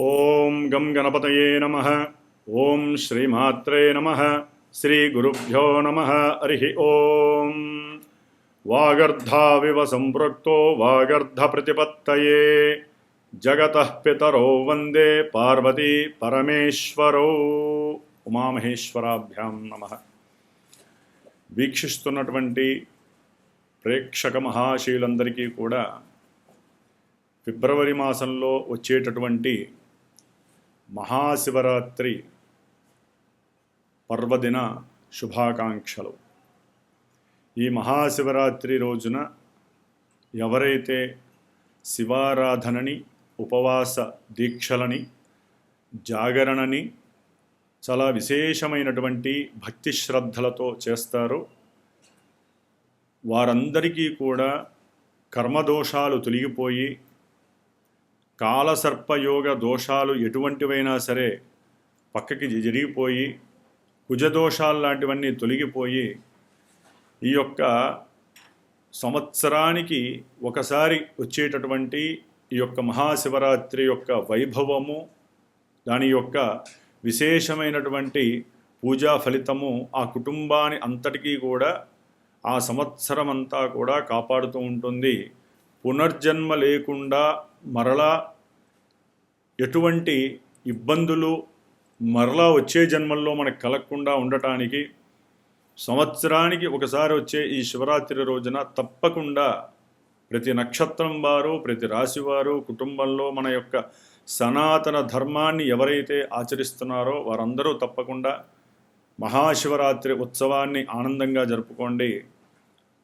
ఓం గం గణపతయే నమ. ఓం శ్రీమాత్రే నమ. శ్రీగురుభ్యో నమ. హరి ఓం. వాగర్ధావివ సంపృక్తో వాగర్ధ ప్రతిపత్తయే. జగత పితరో వందే పార్వతీ పరమేశ్వరో. ఉమామహేశ్వరాభ్యాం నమ. వీక్షిస్తున్నటువంటి ప్రేక్షక మహాశీలందరికీ కూడా ఫిబ్రవరి మాసంలో వచ్చేటటువంటి మహాశివరాత్రి పర్వదిన శుభాకాంక్షలు. ఈ మహాశివరాత్రి రోజున ఎవరైతే శివారాధనని ఉపవాస దీక్షలని జాగరణని చాలా విశేషమైనటువంటి భక్తి శ్రద్ధలతో చేస్తారో వారందరికీ కూడా కర్మదోషాలు తొలగిపోయి కాలసర్పయోగ దోషాలు ఎటువంటివైనా సరే పక్కకి జరిగిపోయి కుజదోషాలు లాంటివన్నీ తొలగిపోయి ఈ యొక్క సంవత్సరానికి ఒకసారి వచ్చేటటువంటి ఈ యొక్క మహాశివరాత్రి యొక్క వైభవము దాని యొక్క విశేషమైనటువంటి పూజా ఫలితము ఆ కుటుంబాన్ని అంతటికీ కూడా ఆ సంవత్సరం అంతా కూడా కాపాడుతూ ఉంటుంది. పునర్జన్మ లేకుండా మరలా ఎటువంటి ఇబ్బందులు మరలా వచ్చే జన్మల్లో మనకు కలగకుండా ఉండటానికి సంవత్సరానికి ఒకసారి వచ్చే ఈ శివరాత్రి రోజున తప్పకుండా ప్రతి నక్షత్రం వారు ప్రతి రాశి వారు కుటుంబంలో మన యొక్క సనాతన ధర్మాన్ని ఎవరైతే ఆచరిస్తున్నారో వారందరూ తప్పకుండా మహాశివరాత్రి ఉత్సవాన్ని ఆనందంగా జరుపుకోండి.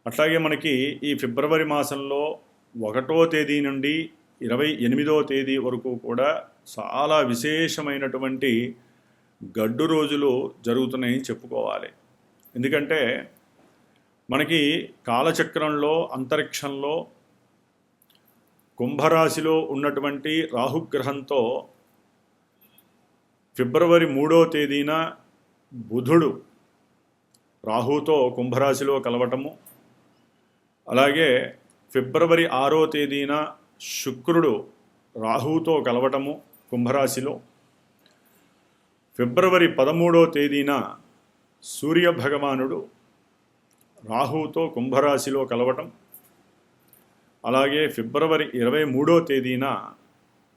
అట్లాగే మనకి ఈ ఫిబ్రవరి మాసంలో ఒకటో తేదీ నుండి ఇరవై ఎనిమిదో తేదీ వరకు కూడా చాలా విశేషమైనటువంటి గడ్డు రోజులు జరుగుతున్నాయని చెప్పుకోవాలి. ఎందుకంటే మనకి కాలచక్రంలో అంతరిక్షంలో కుంభరాశిలో ఉన్నటువంటి రాహుగ్రహంతో ఫిబ్రవరి మూడో తేదీన బుధుడు రాహుతో కుంభరాశిలో కలవటము అలాగే ఫిబ్రవరి ఆరో తేదీన శుక్రుడు రాహుతో కలవటము కుంభరాశిలో. ఫిబ్రవరి పదమూడో తేదీన సూర్య భగవానుడు రాహుతో కుంభరాశిలో కలవటం. అలాగే ఫిబ్రవరి ఇరవై మూడో తేదీన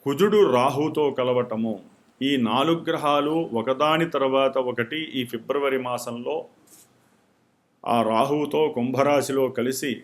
కుజుడు రాహుతో కలవటము. ఈ నాలుగు గ్రహాలు ఒకదాని తర్వాత ఒకటి ఈ ఫిబ్రవరి మాసంలో ఆ రాహువుతో కుంభరాశిలో కలిసి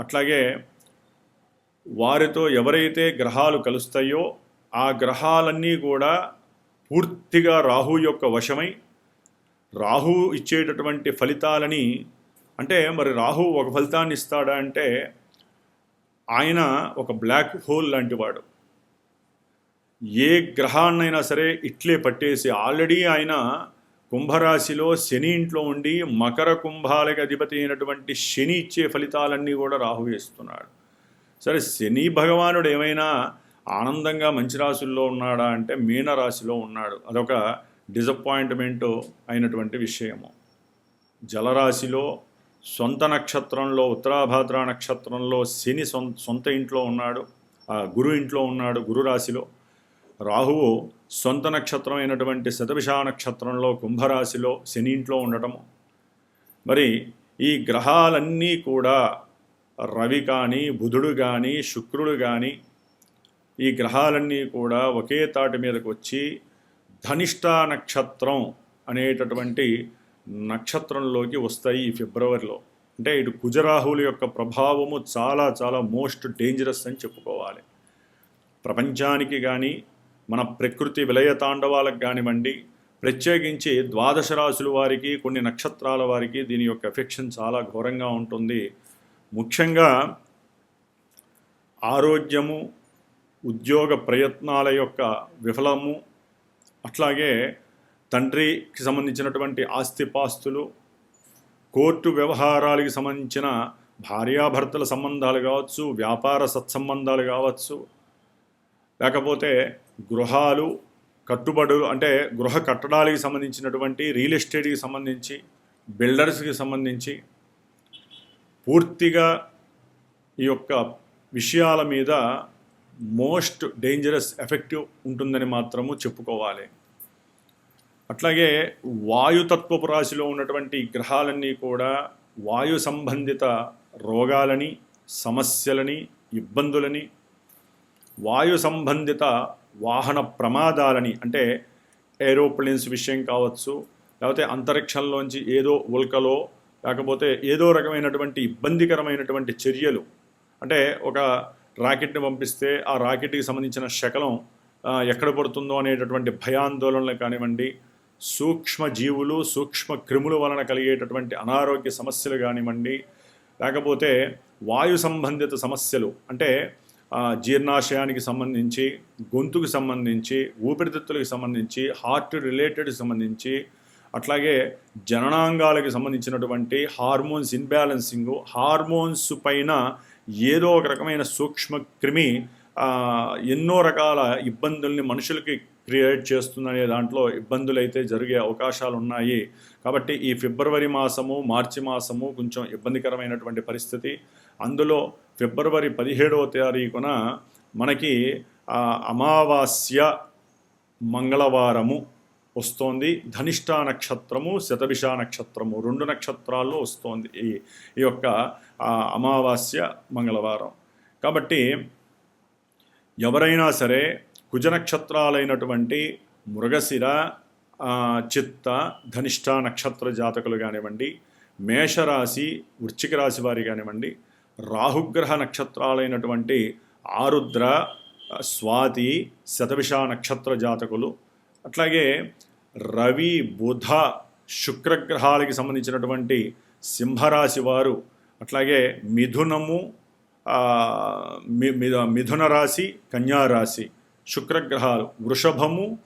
అట్లాగే వారితో ఎవరైతే గ్రహాలు కలుస్తాయో ఆ గ్రహాలన్నీ కూడా పూర్తిగా రాహు యొక్క వశమై రాహు ఇచ్చేటటువంటి ఫలితాలని అంటే మరి రాహు ఒక ఫలితాన్ని ఇస్తాడా అంటే ఆయన ఒక బ్లాక్ హోల్ లాంటివాడు ఏ గ్రహాన్నైనా సరే ఇట్లే పట్టేసి ఆల్రెడీ ఆయన కుంభరాశిలో శని ఇంట్లో ఉండి మకర కుంభాలకి అధిపతి అయినటువంటి శని ఇచ్చే ఫలితాలన్నీ కూడా రాహు వేస్తున్నాడు. సరే శని భగవానుడు ఏమైనా ఆనందంగా మంచి రాశుల్లో ఉన్నాడా అంటే మీన రాశిలో ఉన్నాడు. అదొక డిసప్పాయింట్మెంట్ అయినటువంటి విషయము. జలరాశిలో సొంత నక్షత్రంలో ఉత్తరాభాద్ర నక్షత్రంలో శని సొంత సొంత ఇంట్లో ఉన్నాడు. ఆ గురు ఇంట్లో ఉన్నాడు గురు రాశిలో. రాహువు సొంత నక్షత్రం అయినటువంటి శతభిషా నక్షత్రంలో కుంభరాశిలో శనింట్లో ఉండటము. మరి ఈ గ్రహాలన్నీ కూడా రవి కానీ బుధుడు కానీ శుక్రుడు కానీ ఈ గ్రహాలన్నీ కూడా ఒకే తాటి మీదకు వచ్చి ధనిష్ట నక్షత్రం అనేటటువంటి నక్షత్రంలోకి వస్తాయి ఈ ఫిబ్రవరిలో. అంటే ఇటు కుజరాహువుల యొక్క ప్రభావము చాలా చాలా మోస్ట్ డేంజరస్ అని చెప్పుకోవాలి. ప్రపంచానికి కానీ మన ప్రకృతి విలయ తాండవాలకు కానివ్వండి ప్రత్యేకించి ద్వాదశ రాశుల వారికి కొన్ని నక్షత్రాల వారికి దీని యొక్క ఎఫెక్షన్ చాలా ఘోరంగా ఉంటుంది. ముఖ్యంగా ఆరోగ్యము ఉద్యోగ ప్రయత్నాల యొక్క విఫలము అట్లాగే తండ్రికి సంబంధించినటువంటి ఆస్తిపాస్తులు కోర్టు వ్యవహారాలకు సంబంధించిన భార్యాభర్తల సంబంధాలు కావచ్చు వ్యాపార సత్సంబంధాలు కావచ్చు లేకపోతే గృహాలు కట్టుబడులు అంటే గృహ కట్టడాలకి సంబంధించినటువంటి రియల్ ఎస్టేట్కి సంబంధించి బిల్డర్స్కి సంబంధించి పూర్తిగా ఈ యొక్క విషయాల మీద మోస్ట్ డేంజరస్ ఎఫెక్టివ్ ఉంటుందని మాత్రము చెప్పుకోవాలి. అట్లాగే వాయుతత్వపు రాశిలో ఉన్నటువంటి గ్రహాలన్నీ కూడా వాయు సంబంధిత రోగాలని సమస్యలని ఇబ్బందులని వాయు సంబంధిత వాహన ప్రమాదాలని అంటే ఏరోప్లేన్స్ విషయం కావచ్చు లేకపోతే అంతరిక్షంలోంచి ఏదో ఉల్కలో లేకపోతే ఏదో రకమైనటువంటి ఇబ్బందికరమైనటువంటి చర్యలు అంటే ఒక రాకెట్ని పంపిస్తే ఆ రాకెట్కి సంబంధించిన శకలం ఎక్కడ పడుతుందో అనేటటువంటి భయాందోళనలు కానివ్వండి సూక్ష్మ జీవులు సూక్ష్మ క్రిముల వలన కలిగేటటువంటి అనారోగ్య సమస్యలు కానివ్వండి లేకపోతే వాయు సంబంధిత సమస్యలు అంటే జీర్ణాశయానికి సంబంధించి గొంతుకు సంబంధించి ఊపిరితిత్తులకు సంబంధించి హార్ట్ రిలేటెడ్ సంబంధించి అట్లాగే జననాంగాలకు సంబంధించినటువంటి హార్మోన్స్ ఇన్బ్యాలెన్సింగ్ హార్మోన్స్ పైన ఏదో ఒక రకమైన సూక్ష్మ క్రిమి ఎన్నో రకాల ఇబ్బందుల్ని మనుషులకి క్రియేట్ చేస్తుందనే దాంట్లో ఇబ్బందులు అయితే జరిగే అవకాశాలు ఉన్నాయి కాబట్టి ఈ ఫిబ్రవరి మాసము మార్చి మాసము కొంచెం ఇబ్బందికరమైనటువంటి పరిస్థితి. అందులో ఫిబ్రవరి పదిహేడవ తారీఖున మనకి ఆ, అమావాస్య మంగళవారము వస్తోంది. ధనిష్ట నక్షత్రము శతభిష నక్షత్రము రెండు నక్షత్రాల్లో వస్తోంది ఈ ఈ యొక్క అమావాస్య మంగళవారం. కాబట్టి ఎవరైనా సరే కుజ నక్షత్రాలైనటువంటి మృగశిర చిత్త ధనిష్ట నక్షత్ర జాతకులు కానివ్వండి మేషరాశి వృశ్చిక రాశి వారి కానివ్వండి రాహుగ్రహ నక్షత్రాలైనటువంటి ఆరుద్ర స్వాతి శతభిష నక్షత్ర జాతకులు అట్లాగే రవి బుధ శుక్రగ్రహాలకి సంబంధించినటువంటి సింహరాశి వారు అట్లాగే మిథునము మి- మిథున రాశి కన్యారాశి శుక్రగ్రహాలు వృషభము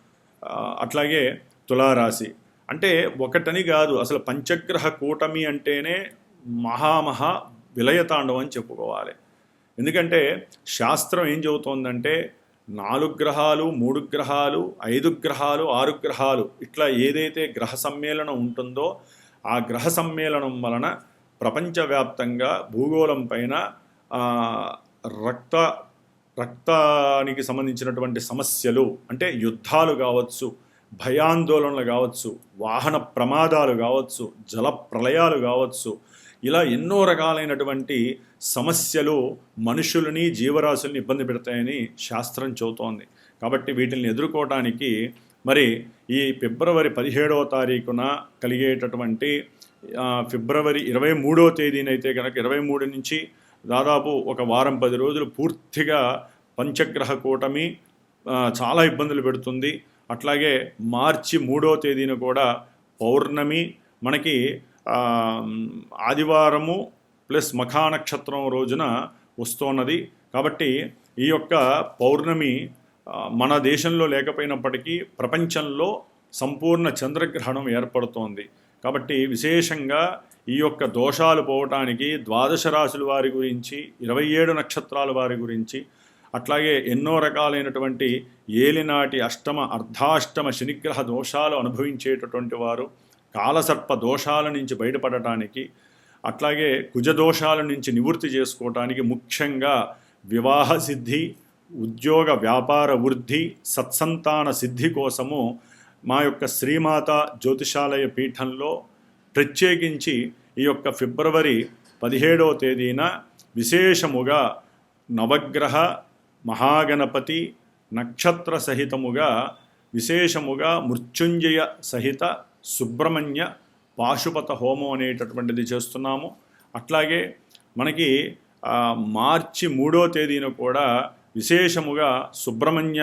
అట్లాగే తులారాశి. అంటే ఒకటని కాదు అసలు పంచగ్రహ కూటమి అంటేనే మహామహా విలయతాండవం అని చెప్పుకోవాలి. ఎందుకంటే శాస్త్రం ఏం చెబుతోందంటే నాలుగు గ్రహాలు మూడు గ్రహాలు ఐదు గ్రహాలు ఆరు గ్రహాలు ఇట్లా ఏదైతే గ్రహ సమ్మేళనం ఉంటుందో ఆ గ్రహ సమ్మేళనం వలన ప్రపంచవ్యాప్తంగా భూగోళం పైన రక్త రక్తానికి సంబంధించినటువంటి సమస్యలు అంటే యుద్ధాలు కావచ్చు భయాందోళనలు కావచ్చు వాహన ప్రమాదాలు కావచ్చు జల ప్రళయాలు కావచ్చు ఇలా ఎన్నో రకాలైనటువంటి సమస్యలు మనుషులని జీవరాశుల్ని ఇబ్బంది పెడతాయని శాస్త్రం చెబుతోంది. కాబట్టి వీటిని ఎదుర్కోవటానికి మరి ఈ ఫిబ్రవరి పదిహేడవ తారీఖున కలిగేటటువంటి ఫిబ్రవరి ఇరవై మూడవ తేదీనైతే కనుక ఇరవై మూడు నుంచి దాదాపు ఒక వారం పది రోజులు పూర్తిగా పంచగ్రహ కూటమి చాలా ఇబ్బందులు పెడుతుంది. అట్లాగే మార్చి మూడో తేదీన కూడా పౌర్ణమి మనకి ఆదివారము ప్లస్ మఖా నక్షత్రం రోజున వస్తున్నది. కాబట్టి ఈ యొక్క పౌర్ణమి మన దేశంలో లేకపోయినప్పటికీ ప్రపంచంలో సంపూర్ణ చంద్రగ్రహణం ఏర్పడుతోంది. కాబట్టి విశేషంగా ఈ యొక్క దోషాలు పోవటానికి ద్వాదశ రాశుల వారి గురించి ఇరవై ఏడు నక్షత్రాల వారి గురించి అట్లాగే ఎన్నో రకాలైనటువంటి ఏలినాటి అష్టమ అర్ధాష్టమ శనిగ్రహ దోషాలు అనుభవించేటటువంటి వారు కాలసర్ప దోషాల నుంచి బయటపడటానికి అట్లాగే కుజ దోషాల నుంచి నివృత్తి చేసుకోవటానికి ముఖ్యంగా వివాహ సిద్ధి ఉద్యోగ వ్యాపార వృద్ధి సత్సంతాన సిద్ధి కోసము మా యొక్క శ్రీమాత జ్యోతిషాలయ పీఠంలో ప్రత్యేకించి ఈ యొక్క ఫిబ్రవరి పదిహేడవ తేదీన విశేషముగా నవగ్రహ మహాగణపతి నక్షత్ర సహితముగా విశేషముగా మృత్యుంజయ సహిత సుబ్రహ్మణ్య పాశుపత హోమం అనేటటువంటిది చేస్తున్నాము. అట్లాగే మనకి మార్చి మూడో తేదీన కూడా విశేషముగా సుబ్రహ్మణ్య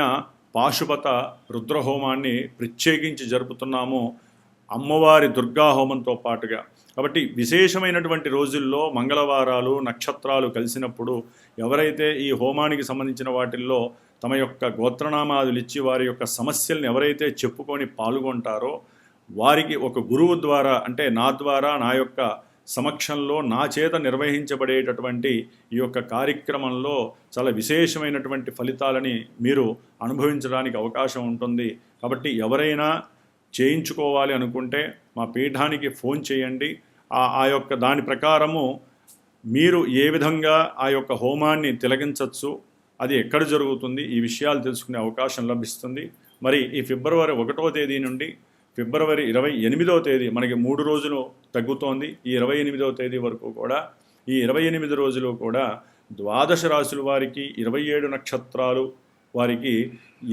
పాశుపత రుద్రహోమాన్ని ప్రత్యేకించి జరుపుతున్నాము అమ్మవారి దుర్గా హోమంతో పాటుగా. కాబట్టి విశేషమైనటువంటి రోజుల్లో మంగళవారాలు నక్షత్రాలు కలిసినప్పుడు ఎవరైతే ఈ హోమానికి సంబంధించిన వాటిల్లో తమ యొక్క గోత్రనామాదులు ఇచ్చి వారి యొక్క సమస్యల్ని ఎవరైతే చెప్పుకొని పాల్గొంటారో వారికి ఒక గురువు ద్వారా అంటే నా ద్వారా నా యొక్క సమక్షంలో నా చేత నిర్వహించబడేటటువంటి ఈ యొక్క కార్యక్రమంలో చాలా విశేషమైనటువంటి ఫలితాలని మీరు అనుభవించడానికి అవకాశం ఉంటుంది. కాబట్టి ఎవరైనా చేయించుకోవాలి అనుకుంటే మా పీఠానికి ఫోన్ చేయండి. ఆ యొక్క దాని ప్రకారము మీరు ఏ విధంగా ఆ యొక్క హోమాన్ని తిలగించవచ్చు అది ఎక్కడ జరుగుతుంది ఈ విషయాలు తెలుసుకునే అవకాశం లభిస్తుంది. మరి ఈ ఫిబ్రవరి ఒకటో తేదీ నుండి ఫిబ్రవరి ఇరవై ఎనిమిదవ తేదీ మనకి మూడు రోజులు తగ్గుతోంది. ఈ ఇరవై ఎనిమిదవ తేదీ వరకు కూడా ఈ ఇరవై ఎనిమిది రోజులు కూడా ద్వాదశ రాశుల వారికి ఇరవై ఏడు నక్షత్రాలు వారికి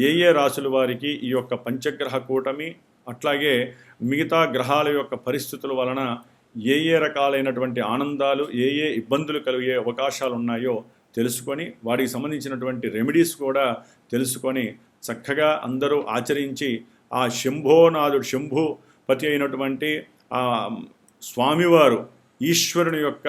ఏ ఏ రాశుల వారికి ఈ యొక్క పంచగ్రహ కూటమి అట్లాగే మిగతా గ్రహాల యొక్క పరిస్థితుల వలన ఏ ఏ రకాలైనటువంటి ఆనందాలు ఏ ఏ ఇబ్బందులు కలిగే అవకాశాలు ఉన్నాయో తెలుసుకొని వాటికి సంబంధించినటువంటి రెమెడీస్ కూడా తెలుసుకొని చక్కగా అందరూ ఆచరించి ఆ శంభోనాథుడు శంభుపతి అయినటువంటి ఆ స్వామివారు ఈశ్వరుని యొక్క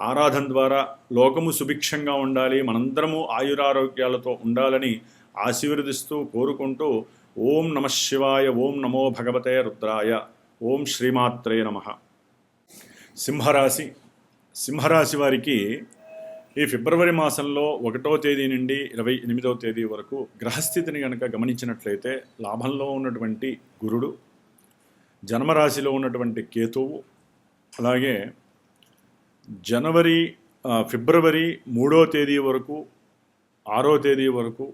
ఆరాధన ద్వారా లోకము సుభిక్షంగా ఉండాలి మనందరము ఆయురారోగ్యాలతో ఉండాలని ఆశీర్వదిస్తూ కోరుకుంటూ ఓం నమ శివాయ ఓం నమో భగవతే రుద్రాయ ఓం శ్రీమాత్రే నమ. సింహరాశి సింహరాశి వారికి ఈ ఫిబ్రవరి మాసంలో ఒకటో తేదీ నుండి ఇరవై ఎనిమిదవ తేదీ వరకు గ్రహస్థితిని కనుక గమనించినట్లయితే లాభంలో ఉన్నటువంటి గురుడు జన్మరాశిలో ఉన్నటువంటి కేతువు అలాగే జనవరి ఫిబ్రవరి మూడో తేదీ వరకు ఆరో తేదీ వరకు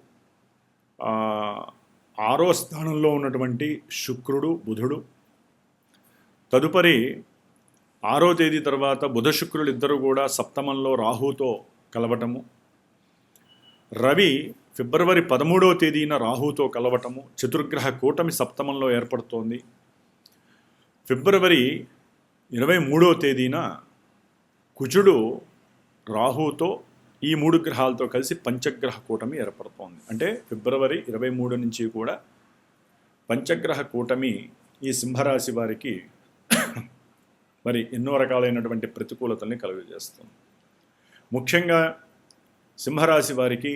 ఆరో స్థానంలో ఉన్నటువంటి శుక్రుడు బుధుడు తదుపరి ఆరో తేదీ తర్వాత బుధ శుక్రులు ఇద్దరు కూడా సప్తమంలో రాహుతో కలవటము. రవి ఫిబ్రవరి పదమూడవ తేదీన రాహుతో కలవటము చతుర్గ్రహ కూటమి సప్తమంలో ఏర్పడుతోంది. ఫిబ్రవరి ఇరవై మూడవ తేదీన కుజుడు రాహుతో ఈ మూడు గ్రహాలతో కలిసి పంచగ్రహ కూటమి ఏర్పడుతోంది. అంటే ఫిబ్రవరి ఇరవై మూడు నుంచి కూడా పంచగ్రహ కూటమి ఈ సింహరాశి వారికి మరి ఎన్నో రకాలైనటువంటి ప్రతికూలతల్ని కలుగజేస్తుంది. ముఖ్యంగా సింహరాశి వారికి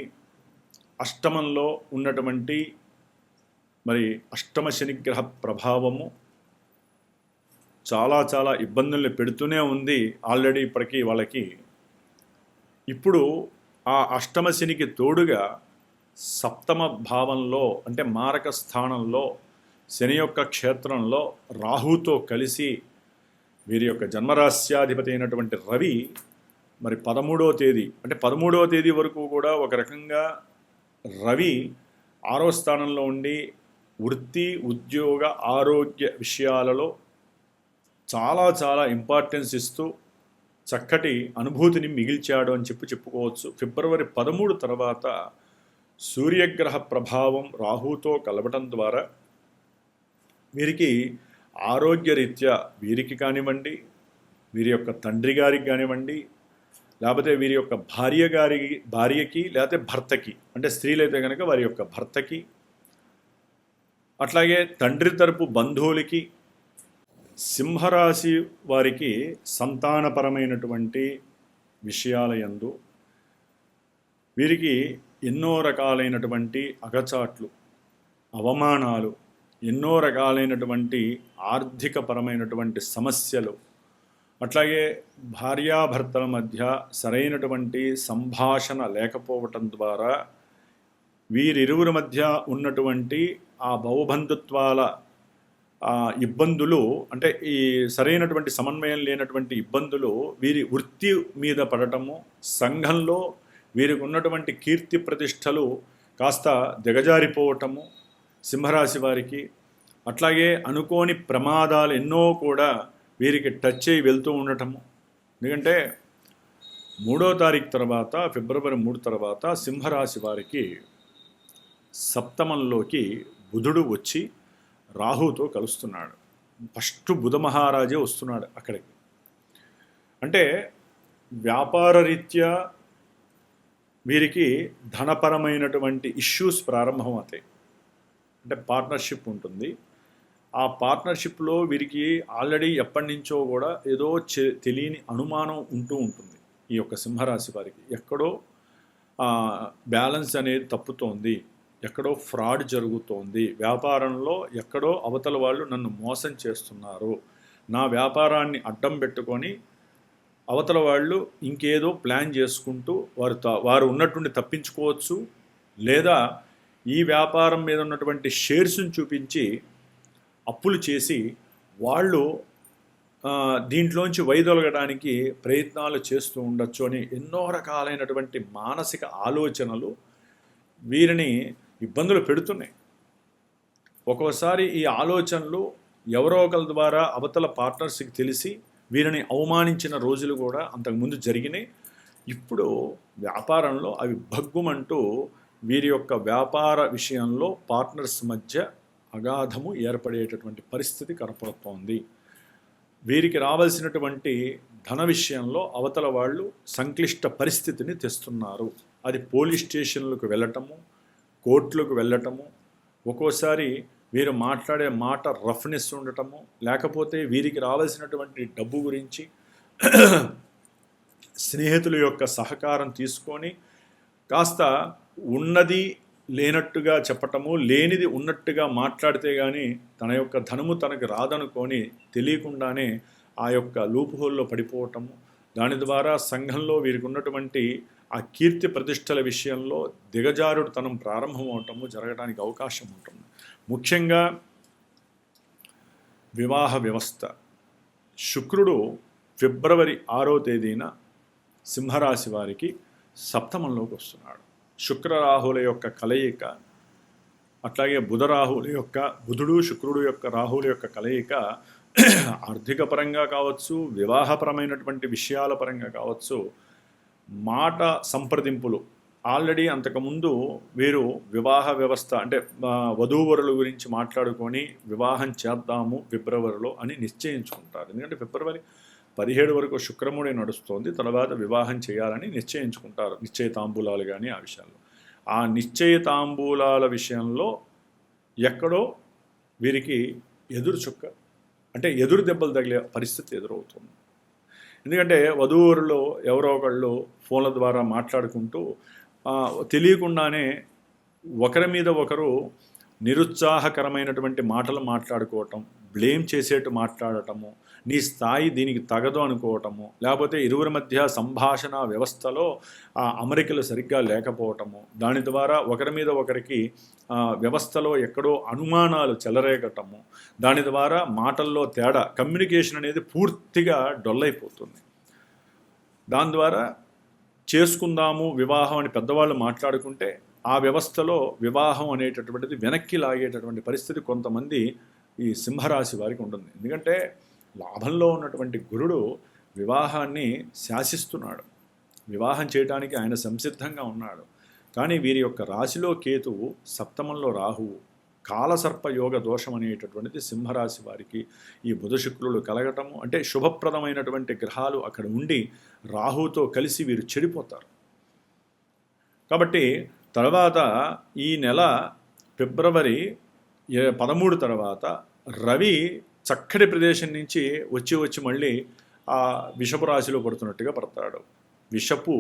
అష్టమంలో ఉన్నటువంటి మరి అష్టమ శనిగ్రహ ప్రభావము చాలా చాలా ఇబ్బందుల్ని పెడుతూనే ఉంది ఆల్రెడీ ఇప్పటికీ వాళ్ళకి. ఇప్పుడు ఆ అష్టమ శనికి తోడుగా సప్తమ భావంలో అంటే మారక స్థానంలో శని యొక్క క్షేత్రంలో రాహుతో కలిసి వీరి యొక్క జన్మరాశ్యాధిపతి అయినటువంటి రవి మరి పదమూడవ తేదీ అంటే పదమూడవ తేదీ వరకు కూడా ఒక రకంగా రవి ఆరో స్థానంలో ఉండి వృత్తి ఉద్యోగ ఆరోగ్య విషయాలలో చాలా చాలా ఇంపార్టెన్స్ ఇస్తూ చక్కటి అనుభూతిని మిగిల్చాడు అని చెప్పి చెప్పుకోవచ్చు. ఫిబ్రవరి పదమూడు తర్వాత సూర్యగ్రహ ప్రభావం రాహుతో కలవటం ద్వారా వీరికి ఆరోగ్యరీత్యా వీరికి కానివ్వండి వీరి యొక్క తండ్రి గారికి కానివ్వండి లేకపోతే వీరి యొక్క భార్య గారి భార్యకి లేకపోతే భర్తకి అంటే స్త్రీలైతే కనుక వారి యొక్క భర్తకి అట్లాగే తండ్రి తరపు బంధువులకి సింహరాశి వారికి సంతానపరమైనటువంటి విషయాల యందు వీరికి ఎన్నో రకాలైనటువంటి అగచాట్లు అవమానాలు ఎన్నో రకాలైనటువంటి ఆర్థికపరమైనటువంటి సమస్యలు అట్లాగే భార్యాభర్తల మధ్య సరైనటువంటి సంభాషణ లేకపోవటం ద్వారా వీరిరువురి మధ్య ఉన్నటువంటి ఆ భవబంధుత్వాల ఆ, ఇబ్బందులు అంటే ఈ సరైనటువంటి సమన్వయం లేనటువంటి ఇబ్బందులు వీరి వృత్తి మీద పడటము సంఘంలో వీరికి ఉన్నటువంటి కీర్తి ప్రతిష్టలు కాస్త దిగజారిపోవటము సింహరాశి వారికి. అట్లాగే అనుకోని ప్రమాదాలు ఎన్నో కూడా వీరికి టచ్ అయ్యి వెళ్తూ ఉండటము. ఎందుకంటే మూడో తారీఖు తర్వాత ఫిబ్రవరి మూడు తర్వాత సింహరాశి వారికి సప్తమంలోకి బుధుడు వచ్చి రాహుతో కలుస్తున్నాడు. ఫస్ట్ బుధ మహారాజే వస్తున్నాడు అక్కడికి. అంటే వ్యాపార రీత్యా వీరికి ధనపరమైనటువంటి ఇష్యూస్ ప్రారంభమవుతాయి. అంటే పార్ట్నర్షిప్ ఉంటుంది. ఆ పార్ట్నర్షిప్లో వీరికి ఆల్రెడీ ఎప్పటి నుంచో కూడా ఏదో తెలియని అనుమానం ఉంటూ ఉంటుంది ఈ యొక్క సింహరాశి వారికి. ఎక్కడో బ్యాలెన్స్ అనేది తప్పుతోంది ఎక్కడో ఫ్రాడ్ జరుగుతోంది వ్యాపారంలో ఎక్కడో అవతల వాళ్ళు నన్ను మోసం చేస్తున్నారు నా వ్యాపారాన్ని అడ్డం పెట్టుకొని అవతల వాళ్ళు ఇంకేదో ప్లాన్ చేసుకుంటూ వారు త- వారు ఉన్నట్టుండి తప్పించుకోవచ్చు లేదా ఈ వ్యాపారం మీద ఉన్నటువంటి షేర్స్ని చూపించి అప్పులు చేసి వాళ్ళు దీంట్లోంచి వైదొలగడానికి ప్రయత్నాలు చేస్తూ ఉండొచ్చు అని ఎన్నో రకాలైనటువంటి మానసిక ఆలోచనలు వీరిని ఇబ్బందులు పెడుతున్నాయి. ఒక్కోసారి ఈ ఆలోచనలు ఎవరో ఒకరి ద్వారా అవతల పార్ట్నర్స్కి తెలిసి వీరిని అవమానించిన రోజులు కూడా అంతకుముందు జరిగినాయి. ఇప్పుడు వ్యాపారంలో అవి భగ్గుమంటూ వీరి యొక్క వ్యాపార విషయంలో పార్ట్నర్స్ మధ్య అగాధము ఏర్పడేటటువంటి పరిస్థితి కనపడుతోంది. వీరికి రావాల్సినటువంటి ధన విషయంలో అవతల వాళ్ళు సంక్లిష్ట పరిస్థితిని తెస్తున్నారు. అది పోలీస్ స్టేషన్లకు వెళ్ళటము కోర్టులకు వెళ్ళటము ఒక్కోసారి వీరు మాట్లాడే మాట రఫ్నెస్ ఉండటము లేకపోతే వీరికి రావాల్సినటువంటి డబ్బు గురించి స్నేహితుల యొక్క సహకారం తీసుకొని కాస్త ఉన్నది లేనట్టుగా చెప్పటము లేనిది ఉన్నట్టుగా మాట్లాడితే కానీ తన యొక్క ధనము తనకు రాదనుకొని తెలియకుండానే ఆ యొక్క లూప్ హోల్లో పడిపోవటము. దాని ద్వారా సంఘంలో వీరికి ఉన్నటువంటి ఆ కీర్తి ప్రతిష్టల విషయంలో దిగజారుడుతనం ప్రారంభమవటము జరగడానికి అవకాశం ఉంటుంది. ముఖ్యంగా వివాహ వ్యవస్థ. శుక్రుడు ఫిబ్రవరి ఆరో తేదీన సింహరాశి వారికి సప్తమంలోకి వస్తున్నాడు. శుక్రరాహుల యొక్క కలయిక అట్లాగే బుధరాహుల యొక్క బుధుడు శుక్రుడు యొక్క రాహుల యొక్క కలయిక ఆర్థిక పరంగా కావచ్చు వివాహపరమైనటువంటి విషయాల పరంగా కావచ్చు మాట సంప్రదింపులు. ఆల్రెడీ అంతకుముందు వీరు వివాహ వ్యవస్థ అంటే వధూవరుల గురించి మాట్లాడుకొని వివాహం చేద్దాము ఫిబ్రవరిలో అని నిశ్చయించుకుంటారు. ఎందుకంటే ఫిబ్రవరి పదిహేడు వరకు శుక్రముడే నడుస్తోంది తర్వాత వివాహం చేయాలని నిశ్చయించుకుంటారు నిశ్చయ తాంబూలాలు కానీ ఆ విషయాల్లో ఆ నిశ్చయ తాంబూలాల విషయంలో ఎక్కడో వీరికి ఎదురు చుక్క అంటే ఎదురు దెబ్బలు తగిలే పరిస్థితి ఎదురవుతుంది. ఎందుకంటే వధూవరులు ఎవరో ఒకళ్ళు ఫోన్ల ద్వారా మాట్లాడుకుంటూ తెలియకుండానే ఒకరి మీద ఒకరు నిరుత్సాహకరమైనటువంటి మాటలు మాట్లాడుకోవటం బ్లేమ్ చేసేట్టు మాట్లాడటము నీ స్థాయి దీనికి తగదు అనుకోవటము లేకపోతే ఇరువురి మధ్య సంభాషణ వ్యవస్థలో ఆ అమరికలు సరిగ్గా లేకపోవటము దాని ద్వారా ఒకరి మీద ఒకరికి వ్యవస్థలో ఎక్కడో అనుమానాలు చెలరేగటము దాని ద్వారా మాటల్లో తేడా కమ్యూనికేషన్ అనేది పూర్తిగా డొల్లైపోతుంది. దాని ద్వారా చేసుకుందాము వివాహం అని పెద్దవాళ్ళు మాట్లాడుకుంటే ఆ వ్యవస్థలో వివాహం అనేటటువంటిది వెనక్కి లాగేటటువంటి పరిస్థితి కొంతమంది ఈ సింహరాశి వారికి ఉంటుంది. ఎందుకంటే లాభంలో ఉన్నటువంటి గురుడు వివాహాన్ని శాసిస్తున్నాడు. వివాహం చేయడానికి ఆయన సంసిద్ధంగా ఉన్నాడు. కానీ వీరి యొక్క రాశిలో కేతువు సప్తమంలో రాహువు కాలసర్ప యోగ దోషం అనేటటువంటిది సింహరాశి వారికి ఈ బుధ శుక్రులు కలగటము అంటే శుభప్రదమైనటువంటి గ్రహాలు అక్కడ ఉండి రాహుతో కలిసి వీరు చెడిపోతారు. కాబట్టి తర్వాత ఈ నెల ఫిబ్రవరి పదమూడు తర్వాత రవి చక్కటి ప్రదేశం నుంచి వచ్చి వచ్చి మళ్ళీ ఆ విషపు రాశిలో పడుతున్నట్టుగా పడతాడు. విషపు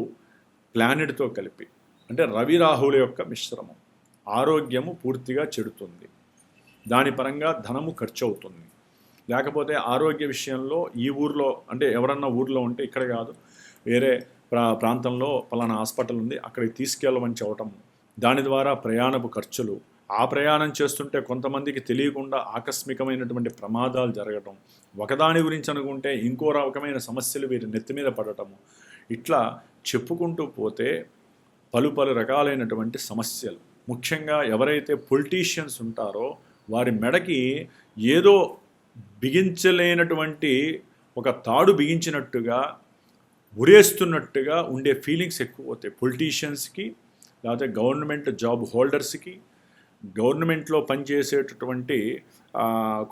ప్లానెట్తో కలిపి అంటే రవి రాహుల యొక్క మిశ్రమం. ఆరోగ్యము పూర్తిగా చెడుతుంది. దాని పరంగా ధనము ఖర్చు అవుతుంది లేకపోతే ఆరోగ్య విషయంలో ఈ ఊర్లో అంటే ఎవరన్నా ఊర్లో ఉంటే ఇక్కడ కాదు వేరే ప్రా ప్రాంతంలో పలానా హాస్పిటల్ ఉంది అక్కడికి తీసుకెళ్ళమని చెప్పటం. దాని ద్వారా ప్రయాణపు ఖర్చులు ఆ ప్రయాణం చేస్తుంటే కొంతమందికి తెలియకుండా ఆకస్మికమైనటువంటి ప్రమాదాలు జరగటం ఒకదాని గురించి అనుకుంటే ఇంకో రకమైన సమస్యలు వీరి నెత్తి మీద పడటము. ఇట్లా చెప్పుకుంటూ పోతే పలు పలు రకాలైనటువంటి సమస్యలు. ముఖ్యంగా ఎవరైతే పొలిటీషియన్స్ ఉంటారో వారి మెడకి ఏదో బిగించలేనటువంటి ఒక తాడు బిగించినట్టుగా ఉరేస్తున్నట్టుగా ఉండే ఫీలింగ్స్ ఎక్కువ అవుతాయి పొలిటీషియన్స్కి లేకపోతే గవర్నమెంట్ జాబ్ హోల్డర్స్కి గవర్నమెంట్లో పనిచేసేటటువంటి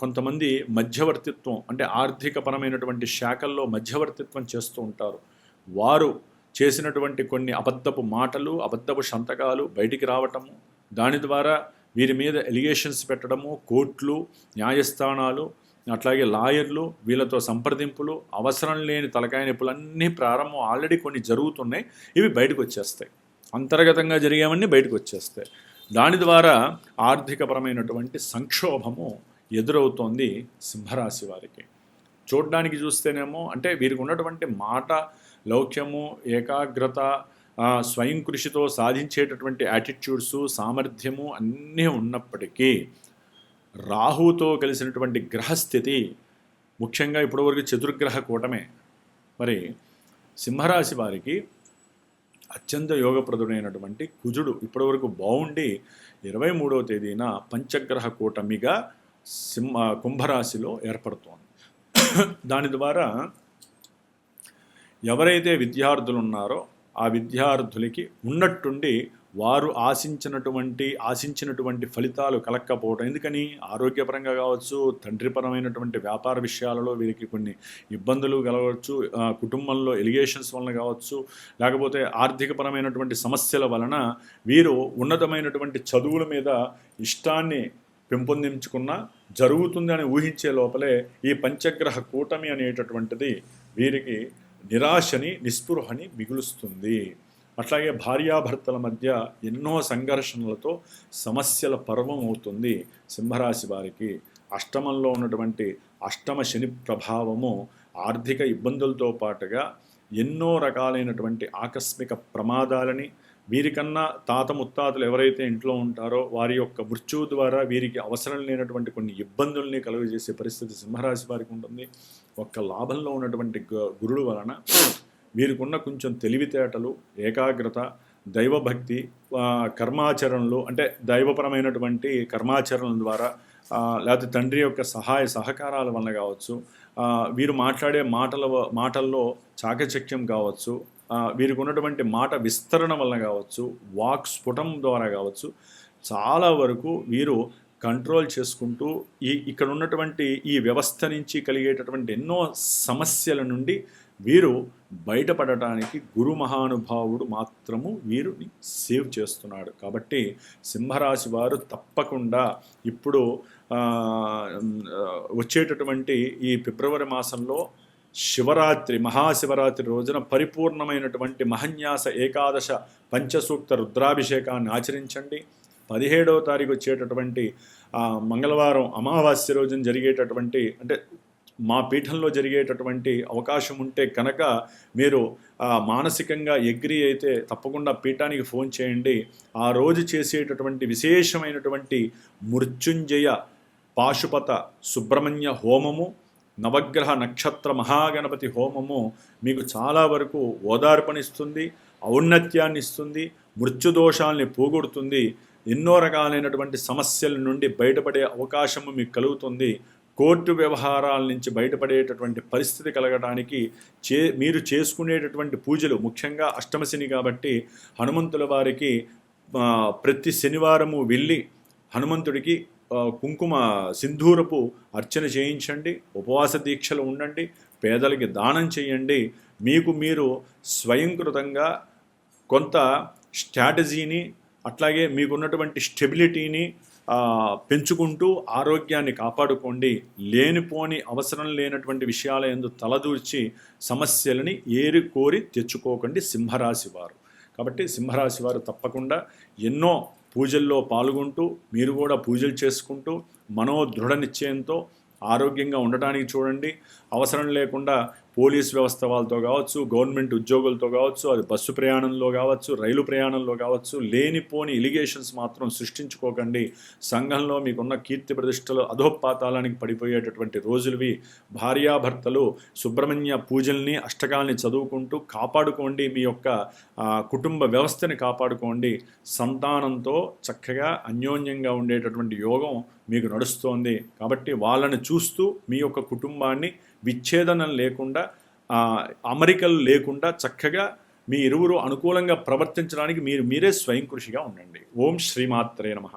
కొంతమంది మధ్యవర్తిత్వం అంటే ఆర్థికపరమైనటువంటి శాఖల్లో మధ్యవర్తిత్వం చేస్తూ ఉంటారు. వారు చేసినటువంటి కొన్ని అబద్ధపు మాటలు అబద్ధపు సంతకాలు బయటికి రావటము దాని ద్వారా వీరి మీద ఎలిగేషన్స్ పెట్టడము కోర్టులు న్యాయస్థానాలు అట్లాగే లాయర్లు వీళ్ళతో సంప్రదింపులు అవసరం లేని తలకాయ నొప్పులన్నీ ప్రారంభం ఆల్రెడీ కొన్ని జరుగుతున్నాయి ఇవి బయటకు వచ్చేస్తాయి. అంతర్గతంగా జరిగేవన్నీ బయటకు వచ్చేస్తాయి. దాని ద్వారా ఆర్థికపరమైనటువంటి సంక్షోభము ఎదురవుతోంది సింహరాశి వారికి. చూడడానికి చూస్తేనేమో అంటే వీరికి ఉన్నటువంటి మాట లౌక్యము ఏకాగ్రత స్వయం కృషితో సాధించేటటువంటి యాటిట్యూడ్స్ సామర్థ్యము అన్నీ ఉన్నప్పటికీ రాహుతో కలిసినటువంటి గ్రహస్థితి ముఖ్యంగా ఇప్పటివరకు చతుర్గ్రహ కూటమే. మరి సింహరాశి వారికి అత్యంత యోగప్రదుడైనటువంటి కుజుడు ఇప్పటివరకు బాగుండి ఇరవై మూడవ తేదీన పంచగ్రహ కూటమిగా సింహ కుంభరాశిలో ఏర్పడుతోంది. దాని ద్వారా ఎవరైతే విద్యార్థులు ఉన్నారో ఆ విద్యార్థులకి ఉన్నట్టుండి వారు ఆశించినటువంటి ఆశించినటువంటి ఫలితాలు కలక్కపోవడం ఎందుకని? ఆరోగ్యపరంగా కావచ్చు తండ్రిపరమైనటువంటి వ్యాపార విషయాలలో వీరికి కొన్ని ఇబ్బందులు కలగవచ్చు కుటుంబంలో ఎలిగేషన్స్ వలన కావచ్చు లేకపోతే ఆర్థికపరమైనటువంటి సమస్యల వలన వీరు ఉన్నతమైనటువంటి చదువుల మీద ఇష్టాన్ని పెంపొందించుకున్న జరుగుతుంది అని ఊహించే లోపలే ఈ పంచగ్రహ కూటమి అనేటటువంటిది వీరికి నిరాశని నిస్పృహని మిగులుస్తుంది. అట్లాగే భార్యాభర్తల మధ్య ఎన్నో సంఘర్షణలతో సమస్యల పర్వం అవుతుంది సింహరాశి వారికి. అష్టమంలో ఉన్నటువంటి అష్టమ శని ప్రభావము ఆర్థిక ఇబ్బందులతో పాటుగా ఎన్నో రకాలైనటువంటి ఆకస్మిక ప్రమాదాలని వీరికన్నా తాత ముత్తాతలు ఎవరైతే ఇంట్లో ఉంటారో వారి యొక్క మృత్యువు ద్వారా వీరికి అవసరం లేనటువంటి కొన్ని ఇబ్బందుల్ని కలుగజేసే పరిస్థితి సింహరాశి వారికి ఉంటుంది. ఒక్క లాభంలో ఉన్నటువంటి గు- గురుడు వలన వీరికున్న కొంచెం తెలివితేటలు ఏకాగ్రత దైవభక్తి కర్మాచరణలు అంటే దైవపరమైనటువంటి కర్మాచరణల ద్వారా లేకపోతే తండ్రి యొక్క సహాయ సహకారాల వలన కావచ్చు వీరు మాట్లాడే మాటల వ- మాటల్లో చాకచక్యం కావచ్చు వీరికి ఉన్నటువంటి మాట విస్తరణ వలన కావచ్చు వాక్ స్ఫుటం ద్వారా కావచ్చు చాలా వరకు వీరు కంట్రోల్ చేసుకుంటూ ఈ ఇక్కడ ఉన్నటువంటి ఈ వ్యవస్థ నుంచి కలిగేటటువంటి ఎన్నో సమస్యల నుండి వీరు బయటపడటానికి గురు మహానుభావుడు మాత్రము వీరిని సేవ్ చేస్తున్నాడు. కాబట్టి సింహరాశి వారు తప్పకుండా ఇప్పుడు వచ్చేటటువంటి ఈ ఫిబ్రవరి మాసంలో శివరాత్రి మహాశివరాత్రి రోజున పరిపూర్ణమైనటువంటి మహన్యాస ఏకాదశ పంచసూక్త రుద్రాభిషేకాన్ని ఆచరించండి. పదిహేడవ తారీఖు వచ్చేటటువంటి మంగళవారం అమావాస్య రోజున జరిగేటటువంటి అంటే మా పీఠంలో జరిగేటటువంటి అవకాశం ఉంటే కనుక మీరు మానసికంగా ఎగ్రి అయితే తప్పకుండా పీఠానికి ఫోన్ చేయండి. ఆ రోజు చేసేటటువంటి విశేషమైనటువంటి మృత్యుంజయ పాశుపత సుబ్రహ్మణ్య హోమము నవగ్రహ నక్షత్ర మహాగణపతి హోమము మీకు చాలా వరకు ఓదార్పణిస్తుంది ఔన్నత్యాన్ని ఇస్తుంది మృత్యుదోషాల్ని పోగొడుతుంది ఎన్నో రకాలైనటువంటి సమస్యల నుండి బయటపడే అవకాశము మీకు కలుగుతుంది. కోర్టు వ్యవహారాల నుంచి బయటపడేటటువంటి పరిస్థితి కలగడానికి చే మీరు చేసుకునేటటువంటి పూజలు ముఖ్యంగా అష్టమశని కాబట్టి హనుమంతుల వారికి ప్రతి శనివారము వెళ్ళి హనుమంతుడికి కుంకుమ సింధూరపు అర్చన చేయించండి ఉపవాస దీక్షలు ఉండండి పేదలకి దానం చేయండి. మీకు మీరు స్వయంకృతంగా కొంత స్ట్రాటజీని అట్లాగే మీకున్నటువంటి స్టెబిలిటీని పెంచుకుంటూ ఆరోగ్యాన్ని కాపాడుకోండి. లేనిపోని అవసరం లేనటువంటి విషయాల ఎందు తలదూర్చి సమస్యలని ఏరి కోరి తెచ్చుకోకండి సింహరాశి వారు. కాబట్టి సింహరాశి వారు తప్పకుండా ఎన్నో పూజల్లో పాల్గొంటూ మీరు కూడా పూజలు చేసుకుంటూ మనోదృఢ నిశ్చయంతో ఆరోగ్యంగా ఉండటానికి చూడండి. అవసరం లేకుండా పోలీస్ వ్యవస్థ వాళ్ళతో కావచ్చు గవర్నమెంట్ ఉద్యోగులతో కావచ్చు అది బస్సు ప్రయాణంలో కావచ్చు రైలు ప్రయాణంలో కావచ్చు లేనిపోని ఇలిగేషన్స్ మాత్రం సృష్టించుకోకండి. సంఘంలో మీకున్న కీర్తి ప్రతిష్టలు అధోపాతాలానికి పడిపోయేటటువంటి రోజులవి. భార్యాభర్తలు సుబ్రహ్మణ్య పూజల్ని అష్టకాల్ని చదువుకుంటూ కాపాడుకోండి. మీ యొక్క కుటుంబ వ్యవస్థని కాపాడుకోండి. సంతానంతో చక్కగా అన్యోన్యంగా ఉండేటటువంటి యోగం మీకు నడుస్తోంది. కాబట్టి వాళ్ళని చూస్తూ మీ యొక్క కుటుంబాన్ని విచ్ఛేదనం లేకుండా అమరికలు లేకుండా చక్కగా మీ ఇరువురు అనుకూలంగా ప్రవర్తించడానికి మీరు మీరే స్వయం కృషిగా ఉండండి. ఓం శ్రీమాత్రే నమః.